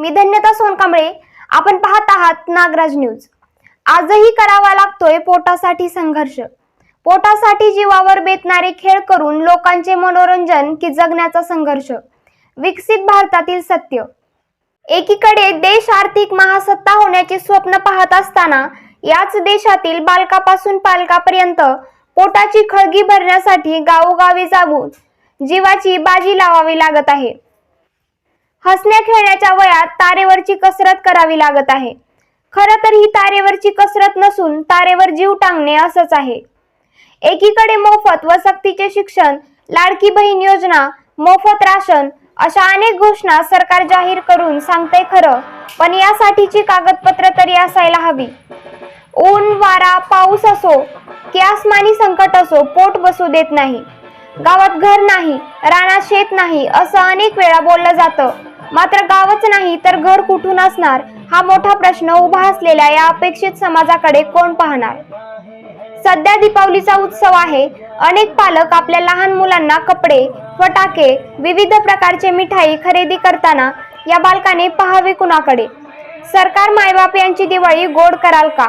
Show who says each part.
Speaker 1: मी धन्यता सोनकांबळे. आपण पाहत आहात नागराज न्यूज. आजही करावा लागतोय पोटासाठी संघर्ष. पोटासाठी जीवावर बेतणारे खेळ करून लोकांचे मनोरंजन की जगण्याचा संघर्ष. विकसित भारतातील सत्य. एकीकडे देश आर्थिक महासत्ता होण्याचे स्वप्न पाहत असताना याच देशातील बालकापासून पालकापर्यंत पोटाची खळगी भरण्यासाठी गावोगावी जाऊन जीवाची बाजी लावावी लागत आहे. हसण्या खेळण्याच्या वयात तारेवरची कसरत करावी लागत आहे. खरं तर ही तारेवरची कसरत नसून तारेवर जीव टांगणे असंच आहे. एकीकडे मोफत व सक्तीचे शिक्षण लाडकी बहीण योजना मोफत राशन अशा अनेक घोषणा सरकार जाहीर करून सांगते खरं पण यासाठीची कागदपत्र तरी असायला हवी. ऊन वारा पाऊस असो की आसमानी संकट असो पोट बसू देत नाही. गावात घर नाही रानात शेत नाही असं अनेक वेळा बोललं जातं. मात्र गावच नाही तर घर कुठून असणार? हा मोठा प्रश्न उभा असलेल्या या अपेक्षित समाजाकडे कोण पाहणार? सध्या दीपावलीचा उत्सव आहे. अनेक पालक आपल्या लहान मुलांना कपडे फटाके विविध प्रकारचे मिठाई खरेदी करताना या बालकाने पहावे कुणाकडे? सरकार मायबाप यांची दिवाळी गोड कराल का?